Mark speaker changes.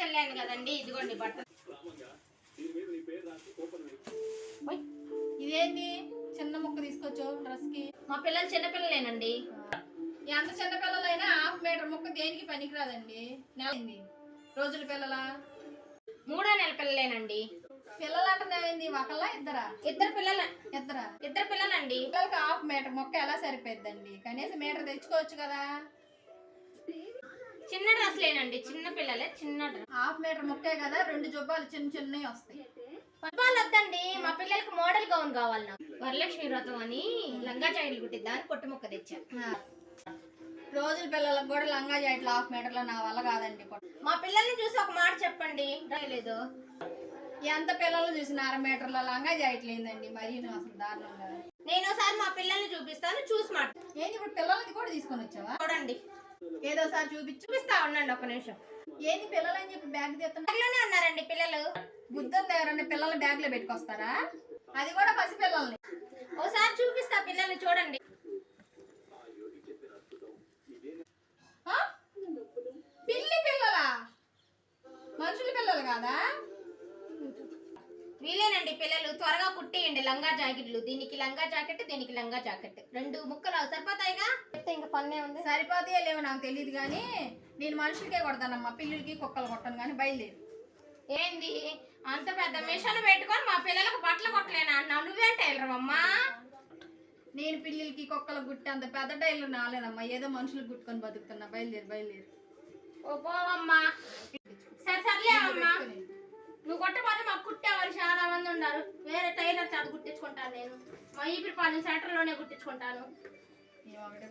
Speaker 1: చల్లాను కదండి ఇదిగోండి బట్టలు
Speaker 2: ఇదేంటి చిన్న ముక్క తీసుకోవచ్చు డ్రెస్కి
Speaker 1: మా పిల్లలు చిన్నపిల్లలేనండి
Speaker 2: ఎంత చిన్న పిల్లలైనా హాఫ్ మీటర్ ముక్క దేనికి పనికిరాదండి? నెలండి రోజుల పిల్లల?
Speaker 1: మూడో నెల పిల్లలేనండి.
Speaker 2: పిల్లలు అంటున్నావేంది ఒకళ్ళ ఇద్దరా?
Speaker 1: ఇద్దరు పిల్లల
Speaker 2: ఇద్దరా?
Speaker 1: ఇద్దరు పిల్లలండి.
Speaker 2: పిల్లలకి హాఫ్ మీటర్ ముక్క ఎలా సరిపోద్దండి కనీసం మీటర్ తెచ్చుకోవచ్చు కదా.
Speaker 1: చిన్న డ్రెస్లేనండి చిన్న పిల్లలే చిన్న డ్రెస్.
Speaker 2: హాఫ్ మీటర్ ముక్కే కదా రెండు జుబ్బాలు చిన్న చిన్నవి వస్తాయి.
Speaker 1: పద్మాలు వద్దండి మా పిల్లలకి మోడల్ గౌన్ కావాలి నాకు. వరలక్ష్మి వ్రతం అని లంగా జాయిలు కుట్టిద్దాని పొట్టు ముక్క తెచ్చా.
Speaker 2: ఆ. రోజుల పిల్లలకు కూడా లంగా జాకెట్లు హాఫ్ మీటర్లో నా వల్ల కాదండి
Speaker 1: మా పిల్లల్ని చూసి ఒక మాట చెప్పండి. లేదు.
Speaker 2: ఎంత పిల్లలు చూసిన అర మీటర్ల లంగా జాకెట్లు ఏందండి? మరి అసలు దారుణంగా.
Speaker 1: నేను ఒకసారి మా పిల్లల్ని చూపిస్తాను చూసి మాట.
Speaker 2: ఏంటి ఇప్పుడు పిల్లలది కూడా తీసుకొని వచ్చావా?
Speaker 1: చూడండి.
Speaker 2: ఏదోసారి చూపించు.
Speaker 1: చూపిస్తా ఉండండి ఒక నిమిషం.
Speaker 2: ఏంటి పిల్లలు అని చెప్పి బ్యాగ్ తీస్తున్నా?
Speaker 1: దగ్గరలోనే ఉన్నారండి పిల్లలు.
Speaker 2: బుద్ధం దగ్గర పిల్లల్ని బ్యాగ్లో పెట్టుకొస్తారా? అది కూడా పసి పిల్లల్ని
Speaker 1: ఒకసారి చూపిస్తా పిల్లల్ని చూడండి?
Speaker 2: పిల్లి పిల్లలా? మనుషుల పిల్లలు కాదా?
Speaker 1: వీలేనండి పిల్లలు. త్వరగా కుట్టేయండి లంగా జాకెట్లు. దీనికి లంగా జాకెట్ దీనికి లంగా జాకెట్. రెండు ముక్కలు సరిపోతాయిగా? చెప్తే ఇంకా పన్నే ఉంది.
Speaker 2: సరిపోతే లేవో నాకు తెలియదు కానీ నేను మనుషులకే కొడతానమ్మా. పిల్లలకి కుక్కలు కొట్టను కానీ బయలుదేరు.
Speaker 1: ఏంది? అంత పెద్ద మిషన్ పెట్టుకొని మా పిల్లలకు బట్టలు కొట్టలేనా? అన్నావు నువ్వేం టైలర్ అమ్మా.
Speaker 2: నేను పిల్లలకి కుక్కలు గుట్టి అంత పెద్ద టైర్లు నాలేదమ్మా. ఏదో మనుషులకు గుట్టుకొని బతుకుతున్నా. బయలుదేరు బయలుదేరు.
Speaker 1: ఓ పోవమ్మా. సరే సర్లే అమ్మా. నువ్వు కొట్టపోతే మాకు కుట్టేవారు చాలా మంది ఉన్నారు. వేరే టైలర్ చేత కుట్టించుకుంటాను నేను. మా ఈపిరిపాలెం సెంటర్లోనే కుట్టించుకుంటాను
Speaker 2: నేను ఒకటే